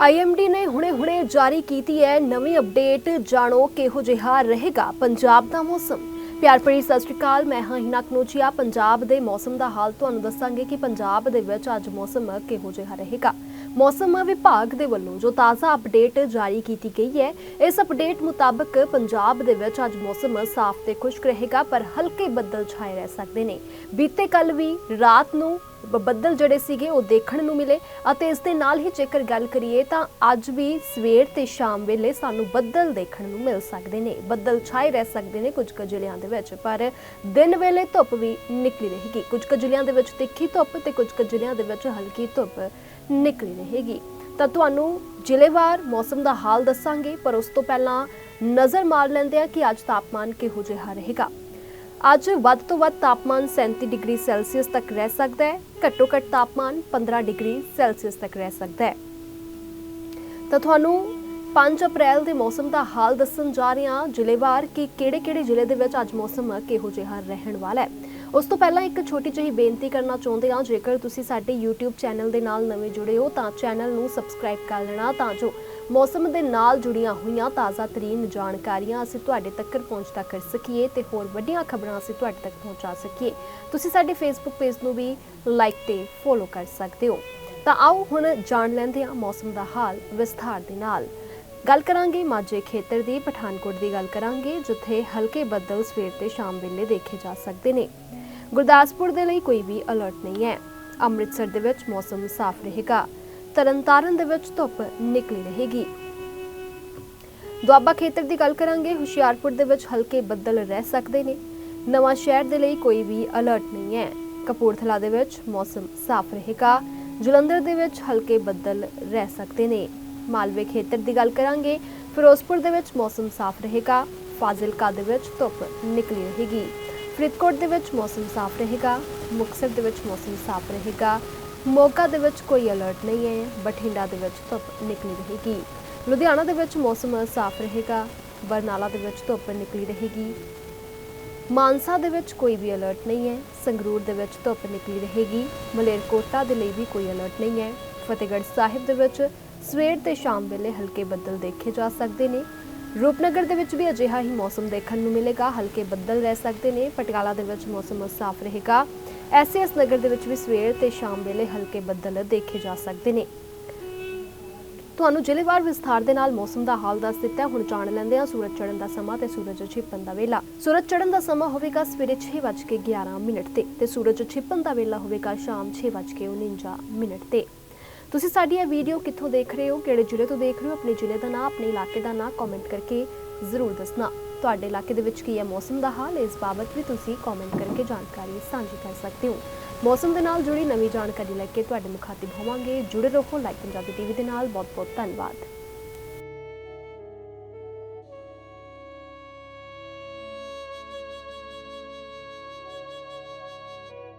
IMD ਨੇ ਹੁਣੇ-ਹੁਣੇ ਜਾਰੀ ਕੀਤੀ ਹੈ ਨਵੀਂ ਅਪਡੇਟ। ਜਾਣੋ ਕਿਹੋ ਜਿਹਾ ਰਹੇਗਾ ਪੰਜਾਬ ਦਾ ਮੌਸਮ। ਪਿਆਰ ਭਰੀ ਸਤਿ ਸ਼੍ਰੀ ਅਕਾਲ, ਮੈਂ ਹਾਂ ਹਿਨਾ ਕਨੋਚੀਆ ਪੰਜਾਬ ਦੇ ਮੌਸਮ ਦਾ ਹਾਲ ਤੁਹਾਨੂੰ ਦੱਸਾਂਗੇ ਕਿ ਪੰਜਾਬ ਦੇ ਵਿੱਚ ਅੱਜ ਮੌਸਮ ਕਿਹੋ ਜਿਹਾ ਰਹੇਗਾ। ਮੌਸਮ ਵਿਭਾਗ ਦੇ ਵੱਲੋਂ ਜੋ ਤਾਜ਼ਾ ਅਪਡੇਟ ਜਾਰੀ ਕੀਤੀ ਗਈ ਹੈ, ਇਸ ਅਪਡੇਟ ਮੁਤਾਬਕ ਪੰਜਾਬ ਦੇ ਵਿੱਚ ਅੱਜ ਮੌਸਮ ਸਾਫ਼ ਤੇ ਖੁਸ਼ਕ ਰਹੇਗਾ, ਪਰ ਹਲਕੇ ਬੱਦਲ ਛਾਏ ਰਹਿ ਸਕਦੇ ਨੇ। ਬੀਤੇ ਕੱਲ ਵੀ ਰਾਤ ਨੂੰ ਬੱਦਲ ਜਿਹੜੇ ਸੀਗੇ ਉਹ ਦੇਖਣ ਨੂੰ ਮਿਲੇ ਅਤੇ ਇਸ ਦੇ ਨਾਲ ਹੀ ਜੇਕਰ ਗੱਲ ਕਰੀਏ ਤਾਂ ਅੱਜ ਵੀ ਸਵੇਰ ਤੇ ਸ਼ਾਮ ਵੇਲੇ ਸਾਨੂੰ ਬੱਦਲ ਦੇਖਣ ਨੂੰ ਮਿਲ ਸਕਦੇ ਨੇ। ਬੱਦਲ ਛਾਏ ਰਹਿ ਸਕਦੇ ਨੇ ਕੁਝ ਕੁ ਜ਼ਿਲ੍ਹਿਆਂ ਦੇ ਵਿੱਚ, ਪਰ ਦਿਨ ਵੇਲੇ ਧੁੱਪ ਵੀ ਨਿਕਲੀ ਰਹੇਗੀ। ਕੁਝ ਕੁ ਜ਼ਿਲ੍ਹਿਆਂ ਦੇ ਵਿੱਚ ਤਿੱਖੀ ਧੁੱਪ ਤੇ ਕੁਝ ਕੁ ਜ਼ਿਲ੍ਹਿਆਂ ਦੇ ਵਿੱਚ ਹਲਕੀ ਧੁੱਪ ਨਿਕਲੀ ਰਹੇਗੀ। ਤਾਂ ਤੁਹਾਨੂੰ ਜ਼ਿਲ੍ਹੇਵਾਰ ਮੌਸਮ ਦਾ ਹਾਲ ਦੱਸਾਂਗੇ, ਪਰ ਉਸ ਤੋਂ ਪਹਿਲਾਂ ਨਜ਼ਰ ਮਾਰ ਲੈਂਦੇ ਆ ਕਿ ਅੱਜ ਤਾਪਮਾਨ ਕਿਹੋ ਜਿਹਾ ਰਹੇਗਾ। ਅੱਜ ਵੱਧ ਤੋਂ ਵੱਧ ਤਾਪਮਾਨ 37 ਡਿਗਰੀ ਸੈਲਸੀਅਸ ਤੱਕ ਰਹਿ ਸਕਦਾ ਹੈ। ਘੱਟੋ ਘੱਟ ਤਾਪਮਾਨ 15 ਡਿਗਰੀ ਸੈਲਸੀਅਸ ਤੱਕ ਰਹਿ ਸਕਦਾ ਹੈ। ਤਾਂ ਤੁਹਾਨੂੰ 5 ਅਪ੍ਰੈਲ ਦੇ ਮੌਸਮ ਦਾ ਹਾਲ ਦੱਸਣ ਜਾ ਰਹੇ ਹਾਂ। ਜ਼ਿਲ੍ਹੇਵਾਰ ਕਿ ਕਿਹੜੇ-ਕਿਹੜੇ ਜ਼ਿਲ੍ਹੇ ਦੇ ਵਿੱਚ ਅੱਜ ਮੌਸਮ ਕਿਹੋ ਜਿਹਾ ਰਹਿਣ ਵਾਲਾ ਹੈ? ਉਸ ਤੋਂ ਪਹਿਲਾਂ ਇੱਕ ਛੋਟੀ ਜਿਹੀ ਬੇਨਤੀ ਕਰਨਾ ਚਾਹੁੰਦੇ ਹਾਂ। ਜੇਕਰ ਤੁਸੀਂ ਸਾਡੇ YouTube ਚੈਨਲ ਦੇ ਨਾਲ ਨਵੇਂ ਜੁੜੇ ਹੋ, ਤਾਂ ਚੈਨਲ ਨੂੰ ਸਬਸਕ੍ਰਾਈਬ ਕਰ ਲੈਣਾ ਤਾਂ ਜੋ ਮੌਸਮ ਦੇ ਨਾਲ ਜੁੜੀਆਂ ਹੋਈਆਂ ਤਾਜ਼ਾ ਤਰੀਨ ਜਾਣਕਾਰੀਆਂ ਅਸੀਂ ਤੁਹਾਡੇ ਤੱਕ ਪਹੁੰਚਦਾ ਕਰ ਸਕੀਏ ਤੇ ਹੋਰ ਵੱਡੀਆਂ ਖਬਰਾਂ ਅਸੀਂ ਤੁਹਾਡੇ ਤੱਕ ਪਹੁੰਚਾ ਸਕੀਏ। ਤੁਸੀਂ ਸਾਡੇ Facebook ਪੇਜ ਨੂੰ ਵੀ ਲਾਈਕ ਤੇ ਫੋਲੋ ਕਰ ਸਕਦੇ ਹੋ। ਤਾਂ ਆਓ ਹੁਣ ਜਾਣ ਲੈਂਦੇ ਹਾਂ ਮੌਸਮ ਦਾ ਹਾਲ ਵਿਸਥਾਰ ਦੇ ਨਾਲ। ਗੱਲ ਕਰਾਂਗੇ ਮਾਝੇ ਖੇਤਰ ਦੀ, ਪਠਾਨਕੋਟ ਦੀ ਗੱਲ ਕਰਾਂਗੇ, ਜਿੱਥੇ ਹਲਕੇ ਬੱਦਲ ਸਵੇਰ ਤੇ ਸ਼ਾਮ ਵੇਲੇ ਦੇਖੇ ਜਾ ਸਕਦੇ ਨੇ। ਗੁਰਦਾਸਪੁਰ ਦੇ ਲਈ ਕੋਈ ਵੀ ਅਲਰਟ ਨਹੀਂ ਹੈ। ਅੰਮ੍ਰਿਤਸਰ ਦੇ ਵਿੱਚ ਮੌਸਮ ਸਾਫ਼ ਰਹੇਗਾ। ਤਰਨਤਾਰਨ ਦੇ ਵਿੱਚ ਧੁੱਪ ਨਿਕਲੀ ਰਹੇਗੀ। ਦੁਆਬਾ ਖੇਤਰ ਦੀ ਗੱਲ ਕਰਾਂਗੇ, ਹੁਸ਼ਿਆਰਪੁਰ ਦੇ ਵਿੱਚ ਹਲਕੇ ਬੱਦਲ ਰਹਿ ਸਕਦੇ ਨੇ। ਨਵਾਂ ਸ਼ਹਿਰ ਦੇ ਲਈ ਕੋਈ ਵੀ ਅਲਰਟ ਨਹੀਂ ਹੈ। ਕਪੂਰਥਲਾ ਦੇ ਵਿੱਚ ਮੌਸਮ ਸਾਫ਼ ਰਹੇਗਾ। ਜਲੰਧਰ ਦੇ ਵਿੱਚ ਹਲਕੇ ਬੱਦਲ ਰਹਿ ਸਕਦੇ ਨੇ। ਮਾਲਵੇ ਖੇਤਰ ਦੀ ਗੱਲ ਕਰਾਂਗੇ ਫਿਰੋਜ਼ਪੁਰ ਦੇ ਵਿੱਚ ਮੌਸਮ ਸਾਫ਼ ਰਹੇਗਾ ਫਾਜ਼ਿਲਕਾ ਦੇ ਵਿੱਚ ਧੁੱਪ ਨਿਕਲੀ ਰਹੇਗੀ ਫਰੀਦਕੋਟ ਦੇ ਵਿੱਚ ਮੌਸਮ ਸਾਫ਼ ਰਹੇਗਾ ਮੁਕਤਸਰ ਦੇ ਵਿੱਚ ਮੌਸਮ ਸਾਫ਼ ਰਹੇਗਾ ਮੋਗਾ ਦੇ ਵਿੱਚ ਕੋਈ ਅਲਰਟ ਨਹੀਂ ਹੈ ਬਠਿੰਡਾ ਦੇ ਵਿੱਚ ਧੁੱਪ ਨਿਕਲੀ ਰਹੇਗੀ ਲੁਧਿਆਣਾ ਦੇ ਵਿੱਚ ਮੌਸਮ ਸਾਫ਼ ਰਹੇਗਾ ਬਰਨਾਲਾ ਦੇ ਵਿੱਚ ਧੁੱਪ ਨਿਕਲੀ ਰਹੇਗੀ ਮਾਨਸਾ ਦੇ ਵਿੱਚ ਕੋਈ ਵੀ ਅਲਰਟ ਨਹੀਂ ਹੈ ਸੰਗਰੂਰ ਦੇ ਵਿੱਚ ਧੁੱਪ ਨਿਕਲੀ ਰਹੇਗੀ ਮਲੇਰਕੋਟਾ ਦੇ ਲਈ ਵੀ ਕੋਈ ਅਲਰਟ ਨਹੀਂ ਹੈ ਫਤਿਹਗੜ੍ਹ ਸਾਹਿਬ ਦੇ ਵਿੱਚ ਸਵੇਰ ਤੇ ਸ਼ਾਮ ਵੇਲੇ ਹਲਕੇ ਬੱਦਲ ਦੇਖੇ ਜਾ ਸਕਦੇ ਨੇ। ਰੂਪਨਗਰ ਦੇ ਵਿੱਚ ਵੀ ਅਜਿਹਾ ਹੀ ਮੌਸਮ ਦੇਖਣ ਨੂੰ ਮਿਲੇਗਾ। ਹਲਕੇ ਬੱਦਲ ਰਹਿ ਸਕਦੇ ਨੇ। ਪਟਿਆਲਾ ਦੇ ਵਿੱਚ ਮੌਸਮ ਸਾਫ਼ ਰਹੇਗਾ। ਐਸਐਸ ਨਗਰ ਦੇ ਵਿੱਚ ਵੀ ਸਵੇਰ ਤੇ ਸ਼ਾਮ ਵੇਲੇ ਹਲਕੇ ਬੱਦਲ ਦੇਖੇ ਜਾ ਸਕਦੇ ਨੇ। ਤੁਹਾਨੂੰ ਜ਼ਿਲ੍ਹੇਵਾਰ ਵਿਸਥਾਰ ਦੇ ਨਾਲ ਮੌਸਮ ਦਾ ਹਾਲ ਦੱਸ ਦਿੱਤਾ ਹੁਣ ਜਾਣ ਲੈਂਦੇ ਹਾਂ ਸੂਰਜ ਚੜ੍ਹਨ ਦਾ ਸਮਾਂ ਤੇ ਸੂਰਜ ਛਿਪਣ ਦਾ ਵੇਲਾ। ਸੂਰਜ ਚੜ੍ਹਨ ਦਾ ਸਮਾਂ ਹੋਵੇਗਾ ਸਵੇਰੇ 6:11 ਮਿੰਟ ਤੇ ਤੇ ਸੂਰਜ ਛਿਪਣ ਦਾ ਵੇਲਾ ਹੋਵੇਗਾ ਸ਼ਾਮ 6:49 ਮਿੰਟ ਤੇ। ਤੁਸੀਂ ਸਾਡੀ ਇਹ ਵੀਡੀਓ ਕਿੱਥੋਂ ਦੇਖ ਰਹੇ ਹੋ, ਕਿਹੜੇ ਜ਼ਿਲ੍ਹੇ ਤੋਂ ਦੇਖ ਰਹੇ ਹੋ, ਆਪਣੇ ਜ਼ਿਲ੍ਹੇ ਦਾ ਨਾਮ ਆਪਣੇ ਇਲਾਕੇ ਦਾ ਨਾਮ ਕਮੈਂਟ ਕਰਕੇ ਜ਼ਰੂਰ ਦੱਸਣਾ। ਤੁਹਾਡੇ ਇਲਾਕੇ ਦੇ ਵਿੱਚ ਕੀ ਹੈ ਮੌਸਮ ਦਾ ਹਾਲ, ਇਸ ਬਾਬਤ ਵੀ ਤੁਸੀਂ ਕਮੈਂਟ ਕਰਕੇ ਜਾਣਕਾਰੀ ਸਾਂਝੀ ਕਰ ਸਕਦੇ ਹੋ। ਮੌਸਮ ਦੇ ਨਾਲ ਜੁੜੀ ਨਵੀਂ ਜਾਣਕਾਰੀ ਲੈ ਕੇ ਤੁਹਾਡੇ ਮੁਖਾਤਿਬ ਹੋਵਾਂਗੇ। ਜੁੜੇ ਰਹੋ ਲਾਈਕ ਪੰਜਾਬੀ ਟੀਵੀ ਦੇ ਨਾਲ। ਬਹੁਤ ਬਹੁਤ ਧੰਨਵਾਦ।